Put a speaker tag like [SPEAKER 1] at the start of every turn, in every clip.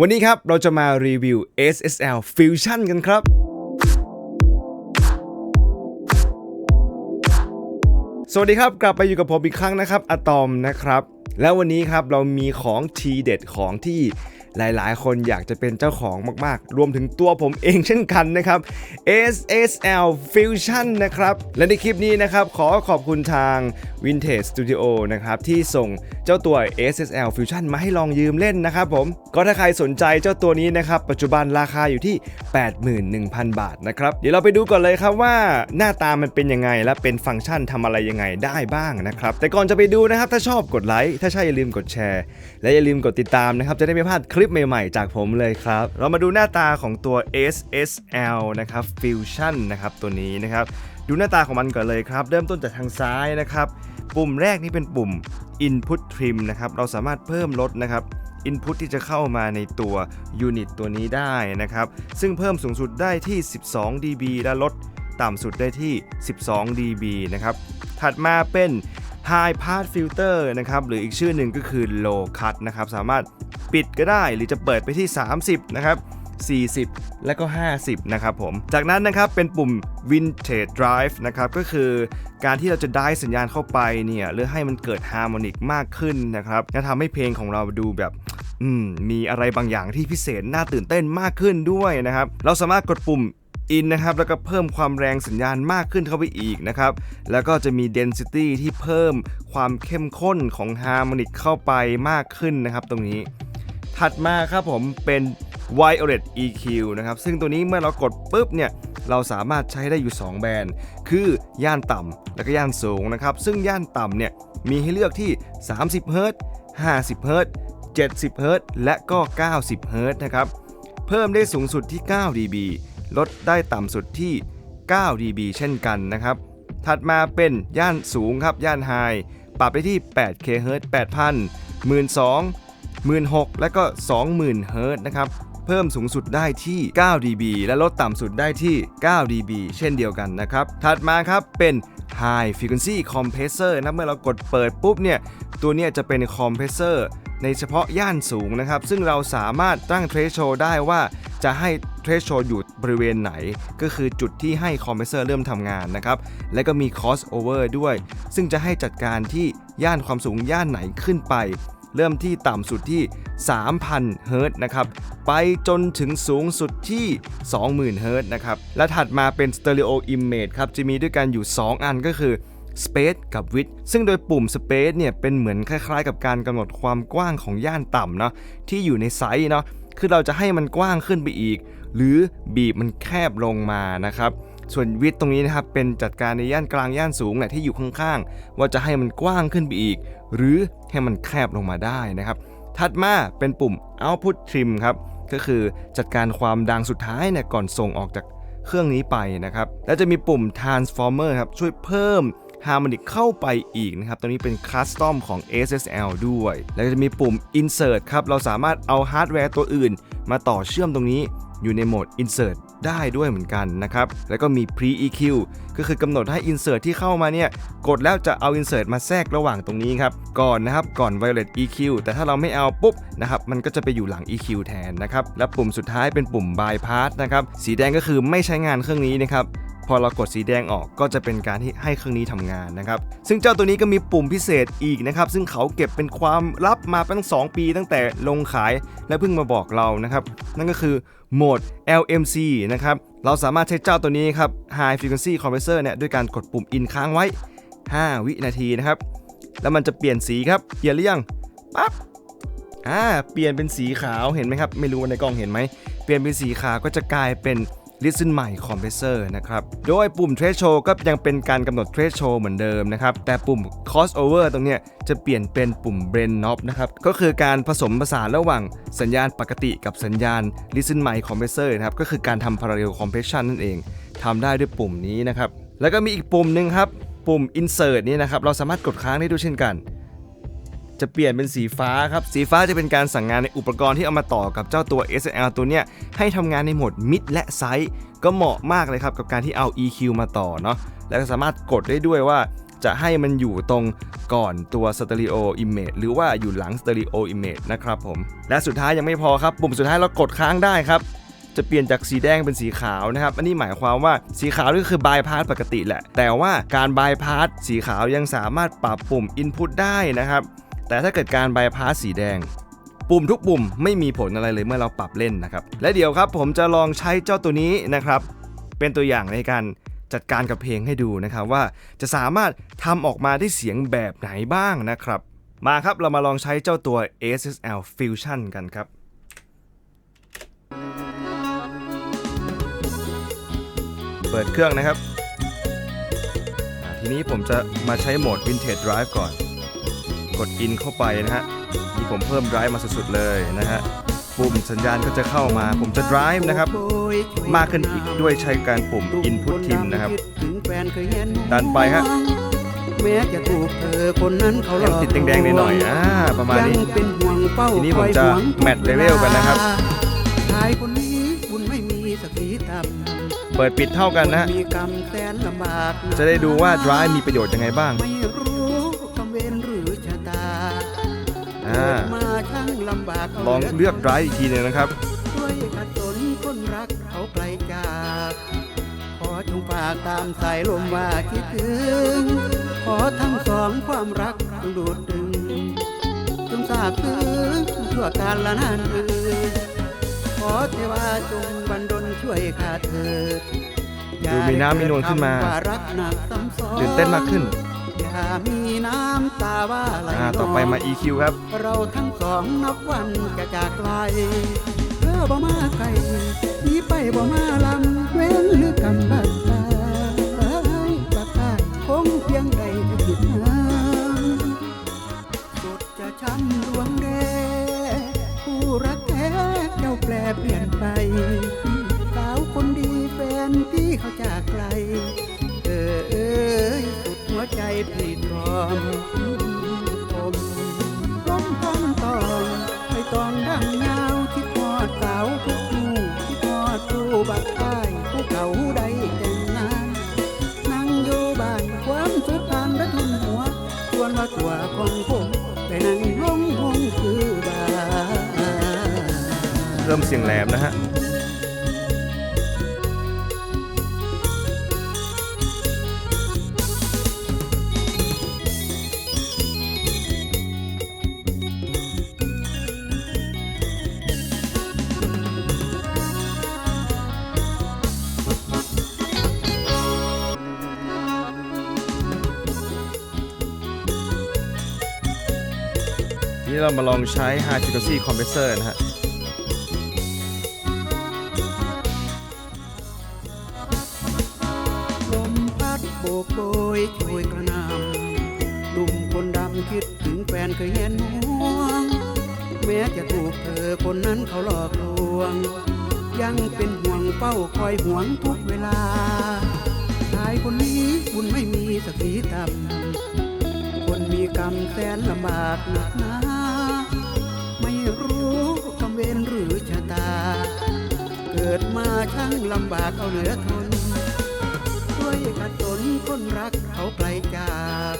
[SPEAKER 1] วันนี้ครับเราจะมารีวิว SSL Fusion กันครับ สวัสดีครับ กลับไปอยู่กับผมอีกครั้งนะครับอะตอมนะครับ แล้ววันนี้ครับเรามีของทีเด็ดของที่ หลายๆ คนอยากจะเป็นเจ้าของมาก ๆ รวมถึงตัวผมเองเช่นกันนะครับ SSL Fusion นะครับ และในคลิปนี้นะครับ ขอขอบคุณทาง Vintage Studio นะครับ ที่ส่งเจ้าตัว SSL Fusion มาให้ลองยืมเล่นนะครับผม ก็ถ้าใครสนใจเจ้าตัวนี้นะครับ ปัจจุบันราคาอยู่ที่ 81,000 บาทนะครับ เดี๋ยวเราไปดูก่อนเลยครับว่าหน้าตามันเป็นยังไง และเป็นฟังก์ชันทำอะไรยังไงได้บ้างนะครับ แต่ก่อนจะไปดูนะครับถ้าชอบกดไลค์ถ้าใช่อย่าลืมกดแชร์ และอย่าลืมกดติดตามนะครับจะได้ไม่พลาดคลิปใหม่ๆ จากผมเลยครับ เรามาดูหน้าตาของตัว SSL นะครับ Fusion นะครับตัวนี้นะครับ ดูหน้าตาของมันก่อนเลยครับ เริ่มต้นจากทางซ้ายนะครับ ปุ่มแรกนี่เป็นปุ่ม Input Trim นะครับ เราสามารถเพิ่มลดนะครับ Input ที่จะเข้ามาในตัว Unit ตัวนี้ได้นะครับ ซึ่งเพิ่มสูงสุดได้ที่ 12 dB และลดต่ำสุดได้ที่ 12 dB นะครับ ถัดมาเป็น High Pass Filter นะครับหรืออีกชื่อหนึ่งก็คือ Low Cut นะครับสามารถปิดก็ได้หรือจะเปิดไปที่ 30 นะครับ 40 และก็ 50 นะครับผม จากนั้นนะครับเป็นปุ่ม Vintage Drive นะครับก็คือการที่เราจะได้สัญญาณเข้าไปเนี่ยเพื่อให้มันเกิดฮาร์โมนิกมากขึ้นนะครับและทำให้เพลงของเราดูแบบมมีอะไรบางอย่างที่พิเศษน่าตื่นเต้นมากขึ้นด้วยนะครับ เราสามารถกดปุ่ม in นะครับแล้วก็เพิ่มความแรงสัญญาณมากขึ้นเข้าไปอีกนะครับแล้วก็จะมี density ที่เพิ่มความเข้มข้นของฮาร์โมนิกเข้าไปมากขึ้นนะครับตรงนี้ ถัดมาครับผมเป็น Violet EQ นะครับซึ่งตัวนี้เมื่อเรากดปุ๊บเนี่ยเราสามารถใช้ได้อยู่ 2 แบรนด์ คือย่านต่ำและก็ย่านสูงนะครับ ซึ่งย่านต่ำเนี่ยมีให้เลือกที่ 30เฮิรต50เฮิรต70เฮิรตและก็ 90เฮิรตนะครับ เพิ่มได้สูงสุดที่ 9 dB ลดได้ต่ำสุดที่ 9 dB เช่นกันนะครับ ถัดมาเป็นย่านสูงครับ ย่านไฮปรับไปที่ 8 kHz 8,000 12,000 16,000 และก็ 20,000 เฮิรตนะครับ เพิ่มสูงสุดได้ที่ 9 dB และลดต่ำสุดได้ที่ 9 dB เช่นเดียวกันนะครับ ถัดมาครับเป็น High Frequency Compressor นะเมื่อเรากดเปิดปุ๊บเนี่ย ตัวนี้จะเป็นคอมเพรสเซอร์ในเฉพาะย่านสูงนะครับ ซึ่งเราสามารถตั้งเทรชโชได้ว่าจะให้เทรชโชอยู่บริเวณไหน ก็คือจุดที่ให้คอมเพรสเซอร์เริ่มทำงานนะครับ และก็มี crossover ด้วย ซึ่งจะให้จัดการที่ย่านความสูงย่านไหนขึ้นไป เริ่มที่ต่ำสุดที่ 3,000 เฮิรตซ์นะครับ ไปจนถึงสูงสุดที่ 20,000 เฮิรตซ์นะครับ และถัดมาเป็น Stereo Image ครับ จะมีด้วยกันอยู่ 2 อันก็คือ Space กับ Width ซึ่งโดยปุ่ม Space เนี่ยเป็นเหมือนคล้ายๆ กับการกำหนดความกว้างของย่านต่ำเนาะที่อยู่ในไซส์เนาะคือเราจะให้มันกว้างขึ้นไปอีก หรือบีบมันแคบลงมานะครับ ส่วนวิดตรงนี้นะครับเป็นจัดการในย่านกลางย่านสูงแหละที่อยู่ข้างๆ ว่าจะให้มันกว้างขึ้นไปอีก หรือให้มันแคบลงมาได้นะครับ ถัดมาเป็นปุ่ม output trim ครับก็คือจัดการความดังสุดท้ายเนี่ยก่อนส่งออกจากเครื่องนี้ไปนะครับ แล้วจะมีปุ่ม transformer ครับช่วยเพิ่มฮาร์โมนิกเข้าไปอีกนะครับ ตัวนี้เป็นคัสตอมของ SSL ด้วย แล้วจะมีปุ่ม insert ครับ เราสามารถเอาฮาร์ดแวร์ตัวอื่น มาต่อเชื่อมตรงนี้ อยู่ในโหมด insert ได้ด้วยเหมือนกันนะครับ แล้วก็มี pre EQ ก็คือกำหนดให้ insert ที่เข้ามาเนี่ย กดแล้วจะเอา insert มาแทรกระหว่างตรงนี้ครับ ก่อนนะครับ ก่อน violet EQ แต่ถ้าเราไม่เอาปุ๊บนะครับ มันก็จะไปอยู่หลัง EQ แทนนะครับ และปุ่มสุดท้ายเป็นปุ่ม bypass นะครับ สีแดงก็คือไม่ใช้งานเครื่องนี้นะครับ อเรากดสีแดงออกก็จะเป็นการที่ให้เครื่องนี้ทำงานนะครับ ซึ่งเจ้าตัวนี้ก็มีปุ่มพิเศษอีกนะครับ ซึ่งเขาเก็บเป็นความลับมาตั้ง 2 ปีตั้งแต่ลงขายและเพิ่งมาบอกเรานะครับ นั่นก็คือโหมด LMC นะครับ เราสามารถใช้เจ้าตัวนี้ครับ High Frequency Compressor เนี่ยด้วยการกดปุ่ม in ค้างไว้ 5 วินาทีนะครับ แล้วมันจะเปลี่ยนสีครับ เปลี่ยนหรือยังปั๊บอ่าเปลี่ยนเป็นสีขาวเห็นไหมครับ ไม่รู้ในกล้องเห็นไหม เปลี่ยนเป็นสีขาวก็จะกลายเป็น Listen ใหม่ Compressor นะครับ โดยปุ่ม Threshold ก็ยังเป็นการกำหนด Threshold เหมือนเดิมนะครับ แต่ปุ่ม Crossover ตรงเนี้ยจะเปลี่ยนเป็นปุ่ม Blend Knob นะครับ ก็คือการผสมผสานระหว่างสัญญาณปกติกับสัญญาณ Listen ใหม่ Compressor นะครับ ก็คือการทำ Parallel Compression นั่นเองทำได้ด้วยปุ่มนี้นะครับ แล้วก็มีอีกปุ่มหนึ่งครับ ปุ่ม Insert นี่นะครับ เราสามารถกดค้างได้ด้วยเช่นกัน จะเปลี่ยนเป็นสีฟ้าครับ สีฟ้าจะเป็นการสั่งงานในอุปกรณ์ที่เอามาต่อกับเจ้าตัว SL ตัวเนี้ยให้ทำงานในโหมด mid และ side ก็เหมาะมากเลยครับกับการที่เอา EQ มาต่อเนาะแล้วก็สามารถกดได้ด้วยว่าจะให้มันอยู่ตรงก่อนตัว Stereo Image หรือว่าอยู่หลัง Stereo Image นะครับผม และสุดท้ายยังไม่พอครับ ปุ่มสุดท้ายเรากดค้างได้ครับ จะเปลี่ยนจากสีแดงเป็นสีขาวนะครับ อันนี้หมายความว่าสีขาวนี่คือบายพาสปกติแหละ แต่ว่าการบายพาสสีขาวยังสามารถปรับปุ่ม Input ได้นะครับ แต่ถ้าเกิดการบายพาสสีแดง ปุ่มทุกปุ่มไม่มีผลอะไรเลยเมื่อเราปรับเล่นนะครับ และเดี๋ยวครับผมจะลองใช้เจ้าตัวนี้นะครับ เป็นตัวอย่างในการจัดการกับเพลงให้ดูนะครับว่าจะสามารถทำออกมาได้เสียงแบบไหนบ้างนะครับ มาครับเรามาลองใช้เจ้าตัว SSL Fusion กันครับเปิดเครื่องนะครับ ทีนี้ผมจะมาใช้โหมด Vintage Drive ก่อน กด In เข้าไปนะฮะนี่ผมเพิ่ม Drive มาสุดๆเลยนะฮะปุ่มสัญญาณก็จะเข้ามา ผมจะ Drive นะครับ มากขึ้นอีกด้วยใช้การปุ่ม Input Trim นะครับ ดันไปฮะ
[SPEAKER 2] แม้จะถูกเธอคนนั้นเขาหล
[SPEAKER 1] ยัง
[SPEAKER 2] อก
[SPEAKER 1] ติดแดงๆหน่อยๆอ่าประมาณนี้
[SPEAKER 2] ยังเป็นห่วงเป้า
[SPEAKER 1] ทีนี้ผมจะ
[SPEAKER 2] คอยหวงทุก
[SPEAKER 1] แมทเลเวลกันนะครับ
[SPEAKER 2] ชายคนนี้บุญไม่มีสักทีต่ำ
[SPEAKER 1] เปิดปิดเท่ากันนะฮะ
[SPEAKER 2] มีกรรมแสนลำบากน
[SPEAKER 1] จะได้ดูว่า Drive มีประโยชน์ยังไงบ้าง อ่า
[SPEAKER 2] เกิดมาช่างลำบากา
[SPEAKER 1] ลองเลือก Drive อีกทีหนึงนะครับ
[SPEAKER 2] ด้วยขัดสนคนรักเขาไกลจากขอจงฝากตามสายลมว่าคิดถึง ขอทั้งสองความรักดูดดึงจงทราบถึงชั่วการละนานเอ่ยขอเทวาจงบันดลช่วยข้าเถิดอย่า
[SPEAKER 1] ดูมีน้ำมีนวลขึ้นมา
[SPEAKER 2] ได้เกิดคำว่ารักหนักซ้ำซ้อน
[SPEAKER 1] ตื่นเต้นมากขึ้น
[SPEAKER 2] อย่ามีน้ำตาว่าไหล
[SPEAKER 1] อ่าต่อไปมา EQ ครับ
[SPEAKER 2] เราทั้งสองนับวันจะจากไกลเธอบ่มาไกลหนีไปบ่มาลำเว้นหรือกำบัด เขาได้แต่งงานนั่งอยู่บ้านความสุดทานและทุนหัวชวนว่าตัวของผมไปนั่งห้องห้องคือบ้าน
[SPEAKER 1] เริ่มเสียงแหลมนะฮะ เรามาลองใช้ High Frequency Compressor นะฮะ
[SPEAKER 2] ลมพัดโบกโบยช่วยกระนำหนุ่มคนดำคิดถึงแฟนเคยเห็นห่วง แม้จะถูกเธอคนนั้นเขาหลอกลวง ยังเป็นห่วงเป้าคอยห่วงทุกเวลาชายคนนี้บุญไม่มีสักทีต่ำคนมีกรรมแสนลำบากหนักหนา รหรือชะตา เกิดมาช่างลำบากเอาเหลือทนด้วยขัดสนคนรักเขาไกลจาก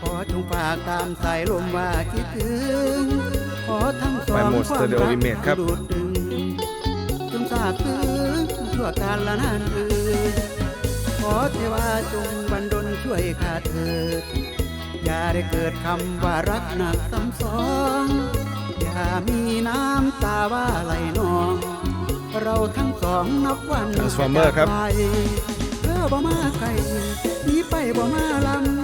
[SPEAKER 2] ขอจงฝากตามสายลมว่าคิดถึง ขอทั้งสอ
[SPEAKER 1] ไป
[SPEAKER 2] ง
[SPEAKER 1] โหมด
[SPEAKER 2] ความ
[SPEAKER 1] Stereo
[SPEAKER 2] รัก
[SPEAKER 1] Image ครับ
[SPEAKER 2] ดูดดึงจงทราบถึงชั่วการละนานเอ่ยขอเทวาจงบันดลช่วยข้าเถิด อย่าได้เกิดคำว่ารักหนักซ้ำซ้อน อย่ามีน้ำตาว่าไหลนอง เราทั้งสองนับวัน
[SPEAKER 1] Transformer ครับ
[SPEAKER 2] จะจากไปเธอบ่มาไกลหนีไปบ่มาลำ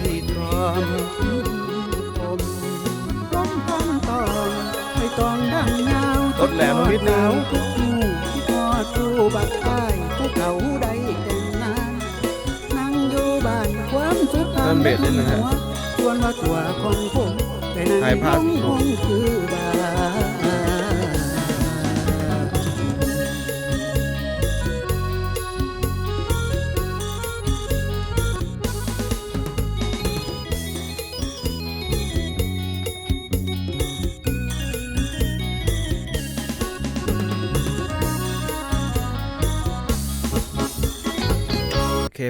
[SPEAKER 2] พี่ตรอมผมล้มท้องตองไม่ต้องดังเงา
[SPEAKER 1] ลดแหลมลงนิดนึง
[SPEAKER 2] ทุกมู่ที่ทอดผู้บักใต้ผู้เขาได้แต่งงานนั่งอยู่บ้านความสุด
[SPEAKER 1] เพิ่มเบสนิดนึงฮะ
[SPEAKER 2] ชวนว่าตัวของผมไปนั่ง
[SPEAKER 1] ถ่ายภาพ
[SPEAKER 2] ห้องห้องคือบ้าน
[SPEAKER 1] อ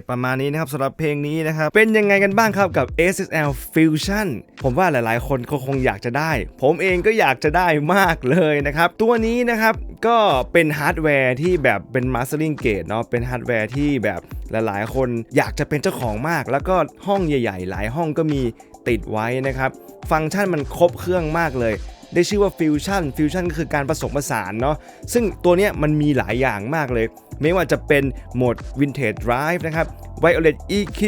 [SPEAKER 1] ประมาณนี้นะครับสำหรับเพลงนี้นะครับ เป็นยังไงกันบ้างครับกับ SSL Fusion ผมว่าหลายๆ คนก็คงอยากจะได้ ผมเองก็อยากจะได้มากเลยนะครับ ตัวนี้นะครับก็เป็นฮาร์ดแวร์ที่แบบเป็น Mastering Gate เนาะเป็นฮาร์ดแวร์ที่แบบหลายๆ คนอยากจะเป็นเจ้าของมาก แล้วก็ห้องใหญ่ ๆ หลายห้องก็มีติดไว้นะครับ ฟังก์ชันมันครบเครื่องมากเลยได้ชื่อว่า Fusion Fusion ก็คือการผสมผสานเนาะซึ่งตัวเนี้ยมันมีหลายอย่างมากเลย ไม่ว่าจะเป็นโหมด Vintage Drive นะครับ Violet EQ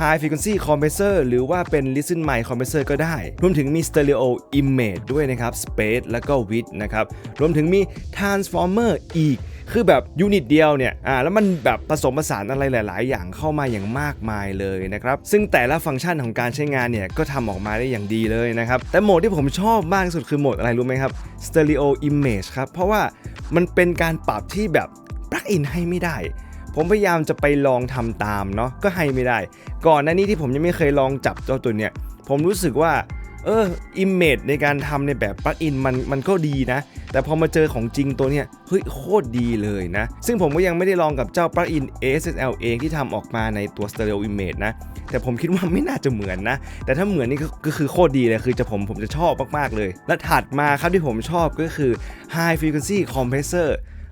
[SPEAKER 1] High Frequency Compressor หรือว่าเป็น Listen Mic Compressor ก็ได้ รวมถึงมี Stereo Image ด้วยนะครับ Space แล้วก็ Width นะครับ รวมถึงมี Transformer อีกคือแบบยูนิตเดียวเนี่ย อ่า แล้วมันแบบผสมผสานอะไรหลาย ๆ อย่างเข้ามาอย่างมากมายเลยนะครับ ซึ่งแต่ละฟังก์ชันของการใช้งานเนี่ย ก็ทำออกมาได้อย่างดีเลยนะครับ แต่โหมดที่ผมชอบมากที่สุดคือโหมดอะไรรู้ไหมครับ Stereo Image ครับ เพราะว่ามันเป็นการปรับที่แบบ ปลั๊กอินให้ไม่ได้ ผมพยายามจะไปลองทำตามเนาะก็ให้ไม่ได้ ก่อนหน้านี้ที่ผมยังไม่เคยลองจับเจ้าตัวเนี่ยผมรู้สึกว่าเอออิมเมจในการทำในแบบปลั๊กอินมันมันก็ดีนะ แต่พอมาเจอของจริงตัวเนี้ยเฮ้ยโคตรดีเลยนะ ซึ่งผมก็ยังไม่ได้ลองกับเจ้าปลั๊กอิน ASSL เองที่ทำออกมาในตัว Stereo Image นะ แต่ผมคิดว่าไม่น่าจะเหมือนนะ แต่ถ้าเหมือนนี่ก็ก็คือโคตรดีเลย คือจะผมผมจะชอบมาก ๆ เลย และถัดมาครับที่ผมชอบก็คือ High Frequency Compressor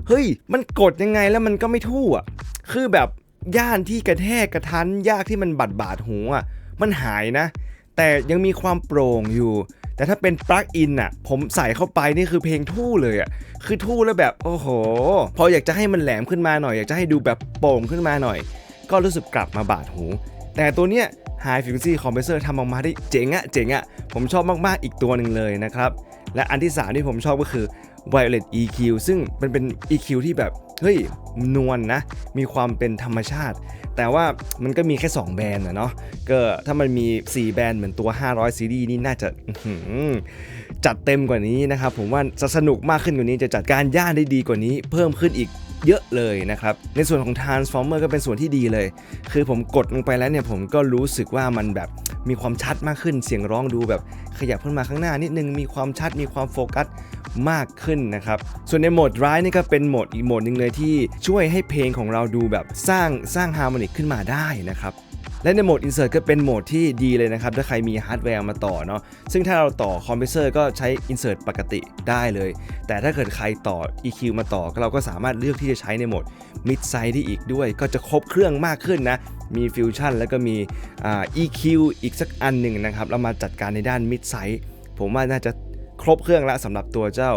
[SPEAKER 1] เฮ้ย มันกดยังไงแล้วมันก็ไม่ทู่อะคือแบบย่านที่กระแทกกระทันยากที่มันบาดบาดหูอะ มันหายนะ แต่ยังมีความโปร่งอยู่ แต่ถ้าเป็นปลั๊กอินอะ ผมใส่เข้าไปนี่คือเพลงทู่เลยอะ คือทู่แล้วแบบโอ้โห พออยากจะให้มันแหลมขึ้นมาหน่อย อยากจะให้ดูแบบโป่งขึ้นมาหน่อย ก็รู้สึกกลับมาบาดหู แต่ตัวเนี้ย High Frequency Compressor ทำออกมาได้เจ๋งอะเจ๋งอะผมชอบมากๆอีกตัวหนึ่งเลยนะครับ และอันที่ 3 ที่ผมชอบก็คือ Violet EQ ซึ่งมันเป็น EQ ที่แบบ เฮ้ย นวลนะ มีความเป็นธรรมชาติ แต่ว่ามันก็มีแค่ 2 แบรนด์นะเนาะก็ถ้ามันมี 4 แบรนด์เหมือนตัว 500 ซีรีส์นี่น่าจะจัดเต็มกว่านี้นะครับ ผมว่าจะสนุกมากขึ้นกว่านี้จะจัดการย่านได้ดีกว่านี้ เพิ่มขึ้นอีกเยอะเลยนะครับ ในส่วนของ Transformer ก็เป็นส่วนที่ดีเลย คือผมกดลงไปแล้วเนี่ยผมก็รู้สึกว่ามันแบบ มีความชัดมากขึ้น เสียงร้องดูแบบขยับขึ้นมาข้างหน้านิดนึง มีความชัด มีความโฟกัสมากขึ้นนะครับ ส่วนในโหมดร้ายนี่ก็เป็นโหมดอีกโหมดหนึ่งเลยที่ช่วยให้เพลงของเราดูแบบสร้างสร้างฮาร์โมนิกขึ้นมาได้นะครับ และในโหมด Insert ก็เป็นโหมดที่ดีเลยนะครับ ถ้าใครมีฮาร์ดแวร์มาต่อเนาะซึ่งถ้าเราต่อคอมเพรสเซอร์ก็ใช้ Insert ปกติได้เลย แต่ถ้าเกิดใครต่อ EQ มาต่อเราก็สามารถเลือกที่จะใช้ในโหมด Mid Size ได้อีกด้วย ก็จะครบเครื่องมากขึ้นนะมีฟิวชั่นแล้วก็มี EQ อีกสักอันหนึ่งนะครับเรามาจัดการในด้าน Mid Size ผมว่าน่าจะครบเครื่องแล้วสำหรับตัวเจ้า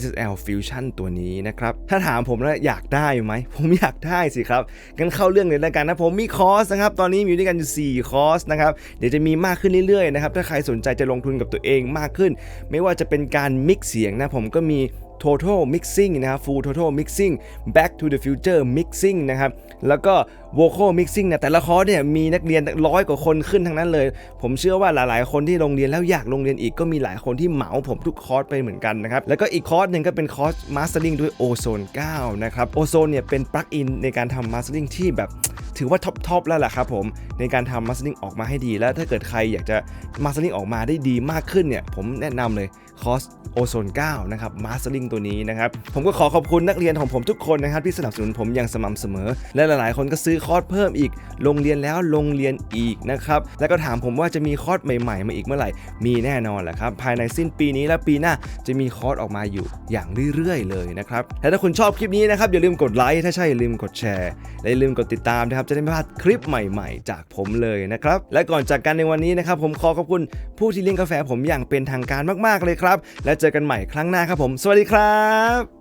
[SPEAKER 1] SSL Fusion ตัวนี้นะครับ ถ้าถามผมแล้วอยากได้ไหม ผมอยากได้สิครับ งั้นเข้าเรื่องเลยแล้วกันนะผมมีคอร์สนะครับ ตอนนี้มีด้วยกันอยู่ 4 คอร์สนะครับ เดี๋ยวจะมีมากขึ้นเรื่อยๆนะครับ ถ้าใครสนใจจะลงทุนกับตัวเองมากขึ้น ไม่ว่าจะเป็นการมิกเสียงนะผมก็มี total mixing นะครับ full total mixing back to the future mixing นะครับ แล้วก็ vocal mixing เนี่ยแต่ละคอร์สเนี่ยมีนักเรียนร้อยกว่าคนขึ้นทั้งนั้นเลย ผมเชื่อว่าหลาย ๆ คนที่โรงเรียนแล้วอยากลงเรียนอีกก็มีหลายคนที่เหมาผมทุกคอร์สไปเหมือนกันนะครับ แล้วก็อีกคอร์สหนึ่งก็เป็นคอร์ส mastering ด้วย ozone 9นะครับ ozone เนี่ยเป็นปลั๊กอินในการทำ mastering ที่แบบถือว่าท็อปทอปแล้วแหละครับผม ในการทำ mastering ออกมาให้ดี แล้วถ้าเกิดใครอยากจะ mastering ออกมาได้ดีมากขึ้นเนี่ยผมแนะนำเลยคอร์สโอโซน9นะครับ mastering ตัวนี้นะครับผมก็ขอขอบคุณนักเรียนของผมทุกคนนะครับที่สนับสนุนผมอย่างสม่ำเสมอ และหลาย ๆ คนก็ซื้อคอร์สเพิ่มอีก ลงเรียนแล้วลงเรียนอีกนะครับ แล้วก็ถามผมว่าจะมีคอร์สใหม่ๆ มาอีกเมื่อไหร่ มีแน่นอนแหละครับ ภายในสิ้นปีนี้และปีหน้าจะมีคอร์สออกมาอยู่อย่างเรื่อยๆ เลยนะครับ และถ้าคุณชอบคลิปนี้นะครับอย่าลืมกดไลค์ ถ้าใช่อย่าลืมกดแชร์ และอย่าลืมกดติดตามนะครับจะได้ไม่พลาดคลิปใหม่ๆ จากผมเลยนะครับ และก่อนจากกันในวันนี้นะครับผมขอขอบคุณผู้ที่เลี้ยงกาแฟผมอย่างเป็นทางการมากๆเลยครับ และเจอกันใหม่ครั้งหน้าครับผม สวัสดีครับ